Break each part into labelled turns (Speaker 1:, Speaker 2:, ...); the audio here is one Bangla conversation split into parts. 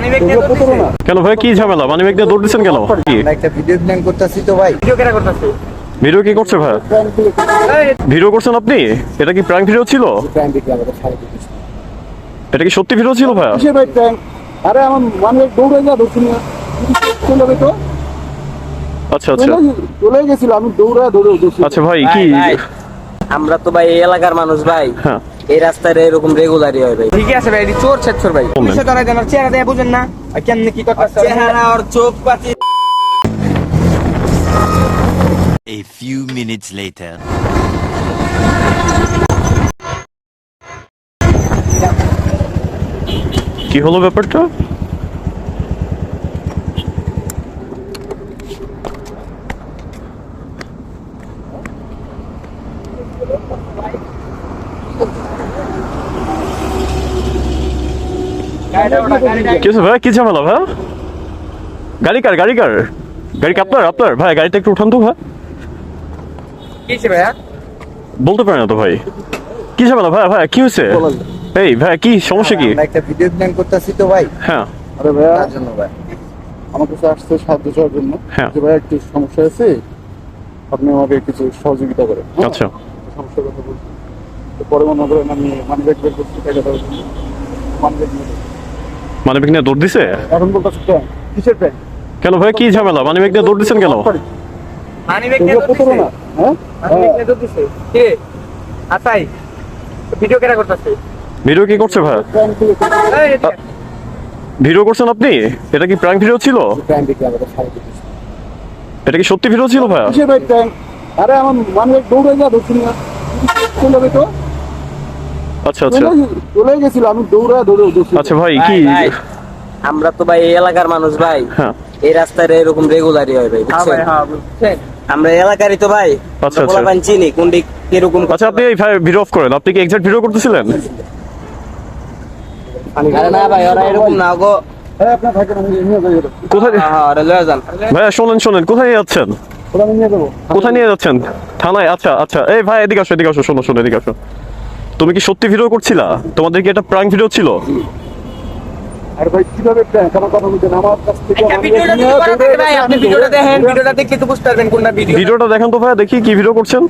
Speaker 1: কেন ভাই কি ঝামেলা? মানে ব্যাগ দিয়ে দৌড় দিচ্ছেন কেন?
Speaker 2: একটা ভিডিও প্ল্যান করতেছি তো ভাই।
Speaker 3: ভিডিও কেনা করতেছে?
Speaker 1: ভিডিও কি করছে ভাই? ভিডিও করছেন আপনি? এটা কি প্র্যাঙ্ক ভিডিও ছিল? এটা কি সত্যি ভিডিও ছিল ভাই?
Speaker 2: ভাই প্র্যাঙ্ক আরে আমার মানে দৌড়ে যা ধরছি না চলে তো।
Speaker 1: আচ্ছা আচ্ছা।
Speaker 2: চলে- গেছিল আমি দৌড়ে দৌড়ে
Speaker 1: আচ্ছা ভাই কি?
Speaker 4: আমরা তো ভাই এলাকার মানুষ ভাই।
Speaker 1: হ্যাঁ।
Speaker 4: এই রাস্তায় এরকম রেগুলারই হয় ভাই।
Speaker 3: ঠিক আছে ভাই চোর ছেচ্ছর ভাই। পুলিশে ধরা দেন চেহারা দেয়া বুঝেন না কেন কি কথা
Speaker 4: চেহারা আর চোখ পাতি।
Speaker 5: A few minutes later.
Speaker 1: কি হলো ব্যাপারটা? কি হয়েছে ভাই? কি ঝামেলা ভাই? গাড়ি কার গাড়ি কার? গাড়ি কি আপনার আপনার ভাই গাড়িটা একটু উঠান তো ভাই।
Speaker 3: ভাইয়া?
Speaker 1: বলতে পারে না তো ভাই। কি ঝামেলা ভাই ভাই কি হয়েছে এই ভাই কি সমস্যা কি?
Speaker 2: একটা ভিডিও প্ল্যান করতেছি তো ভাই।
Speaker 1: হ্যাঁ।
Speaker 2: আরে ভাইয়া তার জন্য ভাই আমার কাছে আসছে সাহায্য চাওয়ার জন্য।
Speaker 1: হ্যাঁ।
Speaker 2: যে ভাই একটু সমস্যা আছে আপনি আমাকে কিছু সহযোগিতা করেন হ্যাঁ?
Speaker 1: আচ্ছা।
Speaker 2: সমস্যার কথা বলছি। তো পরে মনে করেন আমি মানি ব্যাগ বের করছি টাকা দেওয়ার জন্য। মানি ব্যাগ
Speaker 1: মানে নিয়ে দৌড় দিছে?
Speaker 2: এখন কিসের প্যান্ট?
Speaker 1: কেন ভাই কি ঝামেলা? মানে নিয়ে দৌড় দিচ্ছেন কেন?
Speaker 3: মানি নিয়ে
Speaker 2: এগুলো পুতুলো হ্যাঁ?
Speaker 3: মানি নিয়ে দিছে। কে আতাই ভিডিও কেনা করতেছে?
Speaker 1: ভিডিও কি করছে ভাই? ভিডিও করছেন আপনি? এটা কি প্র্যাঙ্ক ভিডিও ছিল? এটা কি সত্যি ভিডিও ছিল ভাই?
Speaker 2: কিসের ভাই প্যান্ট আরে আমার মানি ব্যাগ দৌড়ে যা ধরছি না তো?
Speaker 1: আচ্ছা আচ্ছা।
Speaker 2: চলে চলে গেছিল আমি দৌড়ে দৌড়ে উঠেছি।
Speaker 1: আচ্ছা ভাই কি
Speaker 4: আমরা তো ভাই এই এলাকার মানুষ ভাই।
Speaker 1: হ্যাঁ।
Speaker 4: এই রাস্তায় এরকম রেগুলারই হয় ভাই
Speaker 3: হ্যাঁ ভাই হ্যাঁ বুঝছেন
Speaker 4: আমরা এলাকারই তো ভাই।
Speaker 1: আচ্ছা,
Speaker 4: পোলাপান চিনি কোন দিক কীরকম
Speaker 1: আচ্ছা আপনি এই ভিডিও অফ করেন। আপনি কি এক্সাক্ট ভিডিও করতেছিলেন?
Speaker 4: আরে না ভাই ওরা এরকম না গো
Speaker 1: কোথায় ভাইয়া শোনেন শোনেন কোথায় যাচ্ছেন? কোথায় নিয়ে যাচ্ছেন? থানায়? আচ্ছা আচ্ছা। এই ভাই এদিকে আসো এদিকে আসো শোনো শোনো এদিকে আসো। তুমি কি সত্যি ভিডিও করছিলা? তোমাদের কি এটা প্র্যাঙ্ক ভিডিও ছিল?
Speaker 2: আর ভাই কীভাবে প্যান্ট আমার কথা বলছেন আমার কাছ থেকে
Speaker 3: একটা ভিডিওটা যদি করা থাকে ভাই আপনি ভিডিওটা দেখেন ভিডিওটা তো বুঝতে পারবেন কোনটা ভিডিও
Speaker 1: ভিডিওটা দেখান তো ভাইয়া দেখি কি ভিডিও করছেন।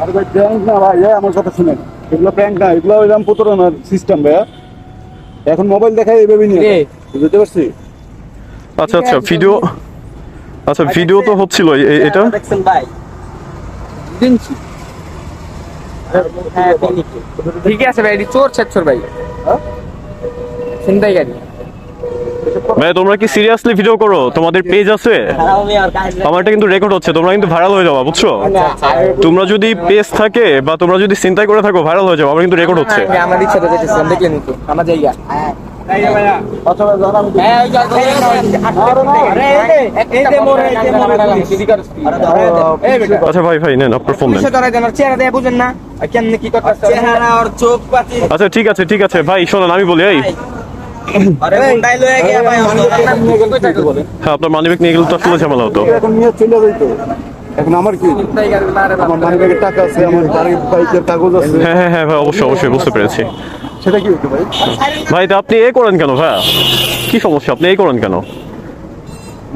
Speaker 2: আরে ভাই প্র্যাঙ্ক না ভাই এই আমার কথা শুনেন। এগুলো প্র্যাঙ্ক না এগুলো ওইরকম প্রতারণার সিস্টেম ভাইয়া। এখন মোবাইল দেখাই এভাবে নিয়ে। বুঝতে পারছি?
Speaker 1: আচ্ছা আচ্ছা ভিডিও আচ্ছা ভিডিও তো হচ্ছিল এটা
Speaker 4: দেখছেন ভাই হ্যাঁ
Speaker 3: ঠিক আছে ভাই এটি চোর ছেচ্ছর ভাই
Speaker 2: হ্যাঁ?
Speaker 3: চিন্তাই গাড়ি
Speaker 1: ভাই তোমরা কি সিরিয়াসলি ভিডিও করো তোমাদের পেজ আছে আমারটা কিন্তু রেকর্ড হচ্ছে তোমরা কিন্তু ভাইরাল হয়ে যাবা বুঝছ তোমরা যদি পেজ থাকে বা তোমরা যদি চিন্তাই করে থাকো ভাইরাল হয়ে যাব আমার কিন্তু রেকর্ড হচ্ছে
Speaker 3: আমার ইচ্ছা তো দেখলেন তো আমার জায়গা
Speaker 2: আচ্ছা ভাই
Speaker 3: হ্যাঁ,
Speaker 1: আচ্ছা ভাই নেন আপনার ফোন আচ্ছা ঠিক আছে ঠিক আছে ভাই শোনেন আমি বলি এই।
Speaker 4: আরে গুন্ডাই লয়ে গিয়া ভাই
Speaker 1: হ্যাঁ আপনার মানিব্যাগ নিয়ে গেলে তো আসলে ঝামেলা হতো।
Speaker 2: এখন নিয়ে চলে যাই তো এখন আমার কি? আমার টাকা আছে আমার গাড়ির বাইকের কাগজ আছে।
Speaker 1: হ্যাঁ হ্যাঁ হ্যাঁ অবশ্যই অবশ্যই বুঝতে পেরেছি।
Speaker 2: সেটা কি হতো ভাই
Speaker 1: ভাই তা আপনি এ করেন কেন ভাই কি সমস্যা? আপনি এই করেন কেন?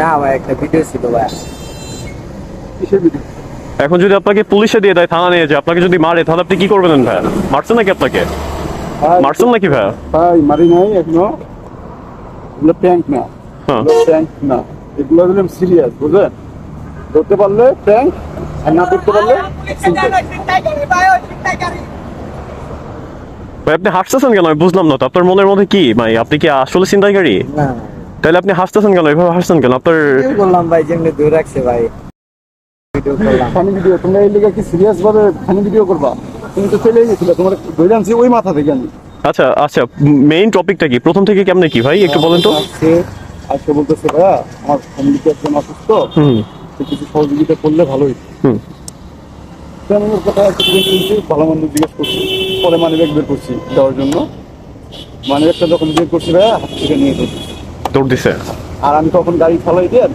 Speaker 4: না ভাই একটা ভিডিও ছিল ভাই।
Speaker 2: কিসের ভিডিও
Speaker 1: এখন যদি আপনাকে পুলিশে দিয়ে দেয় থানা নিয়ে যায় আপনাকে যদি মারে তাহলে আপনি কি করবেন ভাই মারছেন নাকি আপনাকে? মারছেন নাকি ভাই
Speaker 2: ভাই মারি নাই এখনও। এগুলো প্র্যাঙ্ক না।
Speaker 1: হ্যাঁ।
Speaker 2: প্র্যাঙ্ক না। এগুলো হলো সিরিয়াস বুঝলেন? ধরতে পারলে প্র্যাঙ্ক আর না ধরতে পারলে
Speaker 1: ভাই আপনি হাসতেছেন কেন? আমি বুঝলাম না তো। আপনার মনের মধ্যে কি? ভাই আপনি কি আসলে চিন্তাইকারী
Speaker 4: না।
Speaker 1: তাহলে আপনি হাসতেছেন কেন? এভাবে হাসছেন কেন? আপনার
Speaker 4: বললাম ভাই যেমনি দূর রাখছে ভাই। ভিডিও
Speaker 2: ফানি ভিডিও তোমরা এই লিগে কি সিরিয়াস ভাবে ফানি ভিডিও করবা? তুমি তো চলে গেছিলে তোমার ধরে আনছি ওই মাথা থেকে আমি।
Speaker 1: আচ্ছা আচ্ছা মেইন টপিকটা কি? প্রথম থেকে কেমনে কি ভাই? একটু বলেন তো।
Speaker 2: আজকে বলতেছে ভাইয়া আমার ফ্যামিলিতে একজন অসুস্থ।
Speaker 1: হুম।
Speaker 2: কিছু সহযোগিতা করলে ভালোই।
Speaker 1: হুম।
Speaker 2: আমি ওর কথা একটু ভালো মন্দ জিজ্ঞেস করছি। পরে মানি ব্যাগ বের করছি দেওয়ার জন্য। মানি ব্যাগটা যখন বের করছি ভাইয়া হাত থেকে নিয়ে ফেলছি
Speaker 1: দৌড় দিছে?
Speaker 2: আর আমি তখন গাড়ি চালাই দিয়ে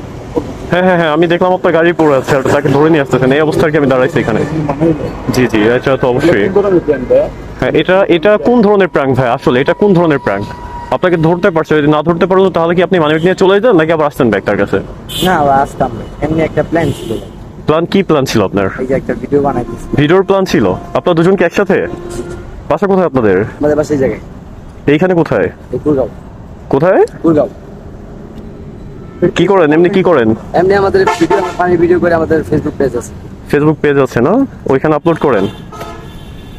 Speaker 1: হ্যাঁ হ্যাঁ হ্যাঁ আমি দেখলাম আপনার গাড়ি পড়ে আছে আর তাকে ধরে নিয়ে আসতেছেন। এই অবস্থায় কি আমি দাঁড়াইছি এখানে? জি জি এটা তো অবশ্যই। হ্যাঁ এটা এটা কোন ধরনের প্র্যাঙ্ক ভাই আসলে এটা কোন ধরনের প্র্যাঙ্ক আপনাকে ধরতে পারছে যদি না ধরতে পারল তাহলে কি আপনি মানিক নিয়ে চলে যেতেন নাকি আবার আসতেন ব্যাগ তার কাছে?
Speaker 4: না আসতাম এমনি একটা প্ল্যান ছিল।
Speaker 1: প্ল্যান কি প্ল্যান ছিল আপনার?
Speaker 4: এই যে একটা ভিডিও বানাই দিচ্ছি
Speaker 1: ভিডিওর প্ল্যান ছিল? আপনার দুজন কি একসাথে? বাসা কোথায় আপনাদের?
Speaker 4: আমাদের বাসায় এই জায়গায়।
Speaker 1: এইখানে কোথায়?
Speaker 4: এই কুলগাঁও।
Speaker 1: কোথায়?
Speaker 4: কুলগাঁও।
Speaker 1: কি করেন? এমনি কি করেন?
Speaker 4: এমনি আমাদের ভিডিও পানি ভিডিও করে আমাদের ফেসবুক পেজ আছে।
Speaker 1: ফেসবুক পেজ আছে না? ওইখানে আপলোড করেন।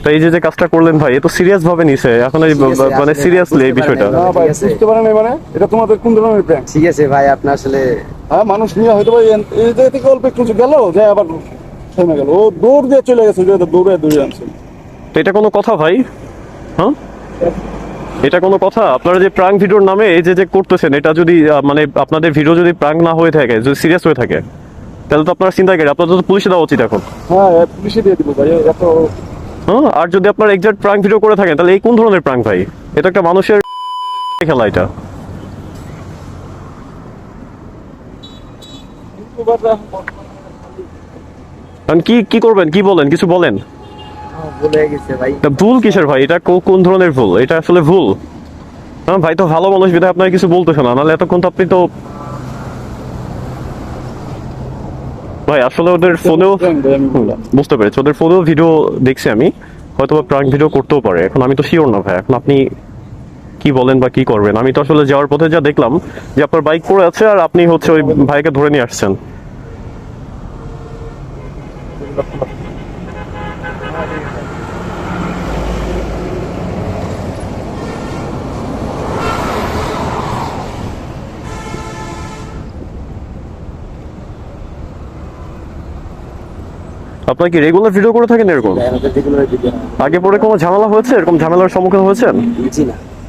Speaker 1: তো এই যে যে কাজটা করলেন ভাই এ তো সিরিয়াস ভাবে নিছে। এখন এই মানে সিরিয়াসলি এই বিষয়টা।
Speaker 2: না ভাই বুঝতে পারেন মানে? এটা তোমাদের কোন ধরনের প্ল্যান
Speaker 4: ঠিক আছে ভাই আপনি আসলে
Speaker 2: হ্যাঁ মানুষ নিয়ে হয়তো এই থেকে অল্প একটু গেল যে আবার থেমে গেল। ও দৌড় দিয়ে চলে গেছে দৌড়ে দৌড়ে আনছে।
Speaker 1: তো এটা কোনো কথা ভাই? হ্যাঁ? এটা কোনো কথা? আপনারা যে ভিডিওর নামে এই যে যে করতেছেন এটা যদি মানে আপনাদের ভিডিও যদি প্রাঙ্ক না হয়ে থাকে যদি সিরিয়াস হয়ে থাকে তাহলে তো আপনারা চিন্তা করেন আপনাদের তো পুলিশে দেওয়া উচিত এখন।
Speaker 2: হ্যাঁ পুলিশে দিয়ে দিব ভাই এত
Speaker 1: হ্যাঁ আর যদি আপনার এক্সাক্ট প্রাঙ্ক ভিডিও করে থাকেন তাহলে এই কোন ধরনের প্রাঙ্ক ভাই? এটা একটা মানুষের খেলা এটা। কি কি করবেন? কি বলেন? কিছু বলেন?
Speaker 4: ভাই।
Speaker 1: ভুল কিসের ভাই? এটা কোন ধরনের ভুল? এটা আসলে ভুল। ভাই তো ভালো মানুষ বিধায় আপনার কিছু বলতেছে না। নাহলে এতক্ষণ তো আপনি তো ভাই আসলে ওদের ফোনেও বুঝতে পেরেছি। ওদের ফোনেও ভিডিও দেখছি আমি। হয়তো প্রাঙ্ক ভিডিও করতেও পারে। এখন আমি তো শিওর না ভাই। এখন আপনি কি বলেন বা কি করবেন? আমি তো আসলে যাওয়ার পথে যা দেখলাম যে আপনার বাইক পড়ে আছে আর আপনি হচ্ছে ওই ভাইকে ধরে নিয়ে আসছেন। আপনার কি রেগুলার ভিডিও করে থাকেন এরকম? আগে পরে কোনো ঝামেলা হয়েছে? এরকম ঝামেলার সম্মুখীন হয়েছেন?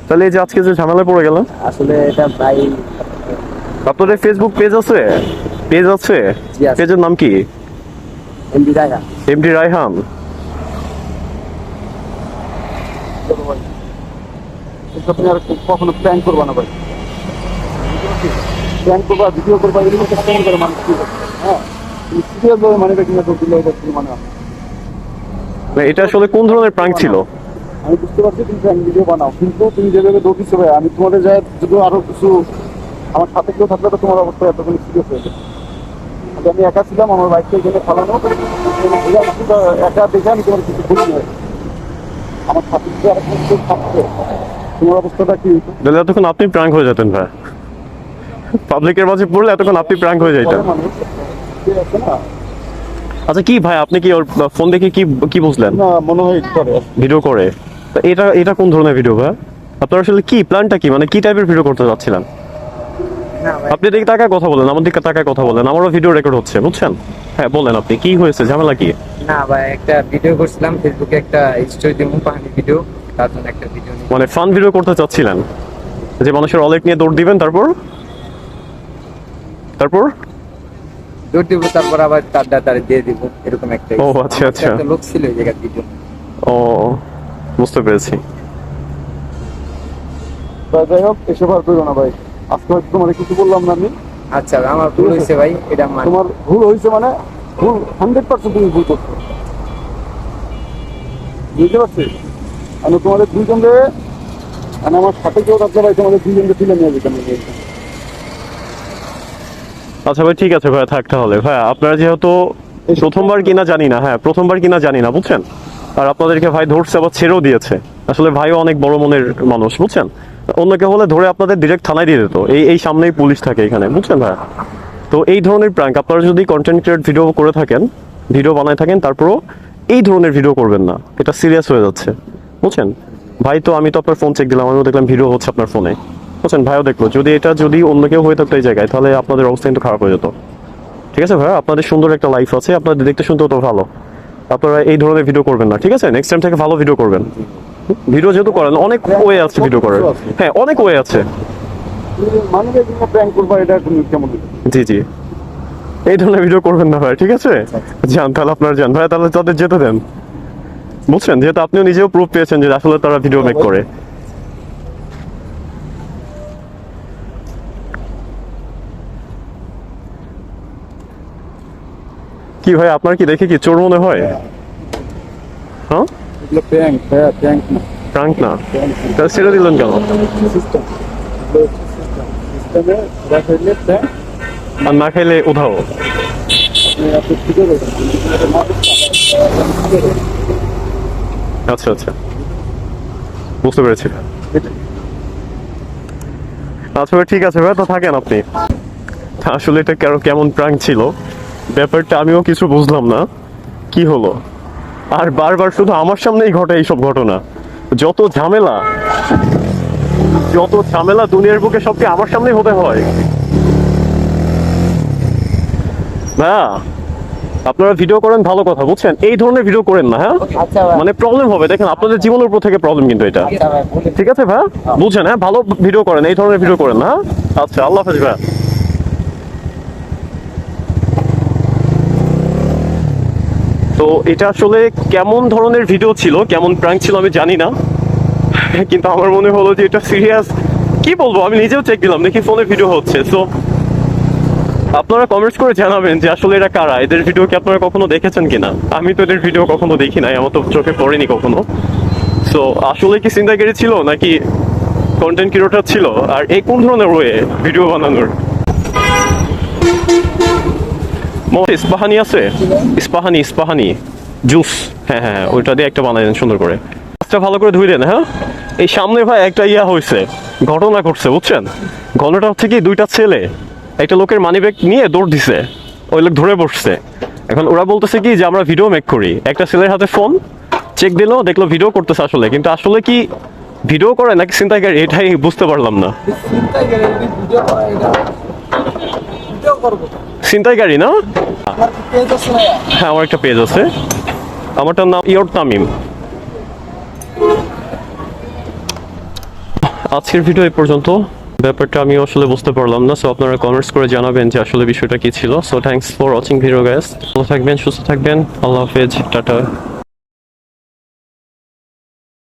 Speaker 1: তাহলে এই যে আজকে যে ঝামেলায় পড়ে গেলেন
Speaker 4: আসলে এটা ভাই
Speaker 1: আপনাদের ফেসবুক পেজ আছে? পেজ আছে? পেজের নাম কি?
Speaker 4: এমডি জায়গা
Speaker 1: এমডি রায়হান
Speaker 2: আর কখনো প্ল্যান করবা না ভাই। প্ল্যান করবা ভিডিও করবা এগুলো তো প্ল্যান করে মানুষ হ্যাঁ সিরিয়াস ভাবে মানে দিলে এটা মানে?
Speaker 1: এটা আসলে কোন ধরনের প্রাঙ্ক ছিল?
Speaker 2: আমি বুঝতে পারছি তুমি প্ল্যান ভিডিও বানাও কিন্তু তুমি যেভাবে দৌড়িছো ভাই আমি তোমাদের যায় যদি আরও কিছু আমার সাথে কেউ থাকলে তো তোমার অবস্থা এতখানি সিরিয়াস হয়ে যেত আমি একা ছিলাম আমার বাইকটা এখানে ফালানো একা দেখে আমি তোমার কিছু নাই আমার সাথে কেউ থাকতো তোমার অবস্থাটা কি? হইতো
Speaker 1: তাহলে এতক্ষণ আপনি প্রাঙ্ক হয়ে যেতেন ভাই। পাবলিকের মাঝে পড়লে এতক্ষণ আপনি প্রাঙ্ক হয়ে যেতেন
Speaker 2: বলে আছে না।
Speaker 1: আচ্ছা কি ভাই আপনি কি ওর ফোন দেখে কি কি বুঝলেন?
Speaker 2: না মনে হয় করে।
Speaker 1: ভিডিও করে। তা এটা এটা কোন ধরনের ভিডিও ভাই আপনার আসলে কি প্ল্যানটা কি? মানে কি টাইপের ভিডিও করতে চাচ্ছিলেন? আপনি দিকে তাকায় কথা বলেন আমার দিকে তাকায় কথা বলেন। আমারও ভিডিও রেকর্ড হচ্ছে বুঝছেন? হ্যাঁ বলেন আপনি কি হয়েছে? ঝামেলা কি?
Speaker 4: না ভাই একটা ভিডিও করছিলাম ফেসবুকে একটা স্টোরি দিব পানি ভিডিও তার জন্য একটা ভিডিও
Speaker 1: মানে ফান ভিডিও করতে চাচ্ছিলেন? যে মানুষের ওয়ালেট নিয়ে দৌড় দিবেন তারপর? তারপর?
Speaker 4: দৌড় দিব তারপর আবার তার ডাটারে দিয়ে দিব এরকম একটা
Speaker 1: ও, আচ্ছা, আচ্ছা।
Speaker 4: লোক ছিল এই জায়গার ভিডিও
Speaker 1: ও বুঝতে পেরেছি।
Speaker 2: যাই হোক এসব আর করো না ভাই। আজকে হয়তো তোমার কিছু বললাম না আমি।
Speaker 4: আচ্ছা আমার ভুল হয়েছে ভাই এটা আমার
Speaker 2: তোমার ভুল হয়েছে মানে ভুল হান্ড্রেড পার্সেন্ট তুমি ভুল করছ। বুঝতে পারছি? আমি তোমাদের দুইজনকে মানে আমার সাথে কেউ থাকলে ভাই তোমাদের দুইজনকে তুলে নিয়ে যেতাম।
Speaker 1: আচ্ছা ভাই ঠিক আছে ভাই থাক তাহলে। ভাই আপনারা যেহেতু প্রথমবার কিনা জানি না হ্যাঁ প্রথমবার কিনা জানি না বুঝছেন? আর আপনাদেরকে ভাই ধরছে আবার ছেড়েও দিয়েছে। আসলে ভাইও অনেক বড় মনের মানুষ, বুঝছেন? অন্য কেউ হলে ধরে আপনাদের ডিরেক্ট থানায় দিয়ে দিত। এই এই সামনেই পুলিশ থাকে এখানে, বুঝছেন ভাই? তো এই ধরনের প্র্যাঙ্ক আপনারা যদি কন্টেন্ট ক্রিয়েট ভিডিও করে থাকেন ভিডিও বানায় থাকেন, তারপরও এই ধরনের ভিডিও করবেন না। এটা সিরিয়াস হয়ে যাচ্ছে, বুঝছেন? ভাই তো আমি তো আপনার ফোন চেক দিলাম, আমিও দেখলাম ভিডিও হচ্ছে আপনার ফোনে বুঝছেন? ভাইও দেখল, যদি এটা যদি অন্য কেউ হয়ে থাকতো এই জায়গায়, তাহলে আপনাদের অবস্থা কিন্তু খারাপ হয়ে যেত। ঠিক আছে ভাই? আপনাদের সুন্দর একটা লাইফ আছে, আপনাদের দেখতে শুনতে তো ভালো। আপনারা এই ধরনের ভিডিও করবেন না, ঠিক আছে? নেক্সট টাইম থেকে ভালো ভিডিও করবেন। ভিডিও যেহেতু করেন, অনেক ওয়ে আছে ভিডিও করার। হ্যাঁ অনেক ওয়ে আছে। জি জি। এই ধরনের ভিডিও করবেন না ভাই, ঠিক আছে? যান তাহলে আপনারা যান। ভাই, তাহলে তাদের যেতে দেন। বুঝছেন? যেহেতু আপনিও নিজেও প্রুফ পেয়েছেন যে আসলে তারা ভিডিও মেক করে। কি ভাই আপনার কি দেখে কি চোর মনে হয়? হ্যাঁ?
Speaker 2: ব্যাংক হ্যাঁ না।
Speaker 1: প্রাঙ্ক না। তাহলে ছেড়ে দিলেন কেন? আর না খাইলে উধাও। আচ্ছা আচ্ছা। বুঝতে পেরেছি। আচ্ছা ভাই ঠিক আছে ভাই তো থাকেন আপনি। আসলে এটা কেমন প্রাঙ্ক ছিল? ব্যাপারটা আমিও কিছু বুঝলাম না। কি হলো? আর বারবার শুধু আমার সামনেই ঘটে এইসব ঘটনা। যত ঝামেলা যত ঝামেলা দুনিয়ার বুকে সবকে আমার সামনেই হতে হয়? হ্যাঁ আপনারা ভিডিও করেন ভালো কথা বুঝছেন? এই ধরনের ভিডিও করেন না হ্যাঁ?
Speaker 4: আচ্ছা
Speaker 1: মানে প্রবলেম হবে দেখেন আপনাদের জীবনের উপর থেকে প্রবলেম কিন্তু এটা।
Speaker 4: আচ্ছা
Speaker 1: ঠিক আছে ভাই? বুঝছেন হ্যাঁ? ভালো ভিডিও করেন এই ধরনের ভিডিও করেন না হ্যাঁ? আচ্ছা আল্লাহ হাফেজ ভাই। তো এটা আসলে কেমন ধরনের ভিডিও ছিল? কেমন প্র্যাঙ্ক ছিল আমি জানি না। কিন্তু আমার মনে হলো যে এটা সিরিয়াস কি বলব? আমি নিজেও চেক দিলাম, দেখি ফোনে ভিডিও হচ্ছে। তো আপনারা কমেন্টস করে জানাবেন যে আসলে এরা কারা? এদের ভিডিও কি আপনারা কখনো দেখেছেন কিনা? আমি তো এদের ভিডিও কখনো দেখি নাই, আমার তো চোখে পড়েনি কখনো। সো আসলে কি চিন্তাকারী ছিল নাকি কন্টেন্ট ক্রিয়েটর ছিল? আর এই কোন ধরনের ওয়ে ভিডিও বানানোর? ইস্পাহানি আছে? ইস্পাহানি ইস্পাহানি। জুস। হ্যাঁ হ্যাঁ হ্যাঁ, ওইটা দিয়ে একটা বানাই দেন সুন্দর করে। আচ্ছা ভালো করে ধুই দেন হ্যাঁ? এই সামনে ভাই একটা ইয়া হয়েছে ঘটনা ঘটছে বুঝছেন? ঘটনাটা হচ্ছে কি দুইটা ছেলে একটা লোকের মানিব্যাগ নিয়ে দৌড় দিছে ওই লোক ধরে বসছে। এখন ওরা বলতেছে কি যে আমরা ভিডিও মেক করি। একটা ছেলের হাতে ফোন চেক দিলো দেখল ভিডিও করতেছে আসলে। কিন্তু আসলে কি ভিডিও করে নাকি চিন্তাকারী এটাই বুঝতে পারলাম না।
Speaker 3: পেজ আছে না?
Speaker 1: হ্যাঁ আমার একটা পেজ আছে। আমারটার নাম ইয়র তামিম। আজকের ভিডিও এই পর্যন্ত। ব্যাপারটা আমি আসলে বুঝতে পারলাম না সো আপনারা কমেন্টস করে জানাবেন যে আসলে বিষয়টা কি ছিল। So thanks for watching video guys ভালো থাকবেন, সুস্থ থাকবেন। আল্লাহ হাফেজ, টাটা।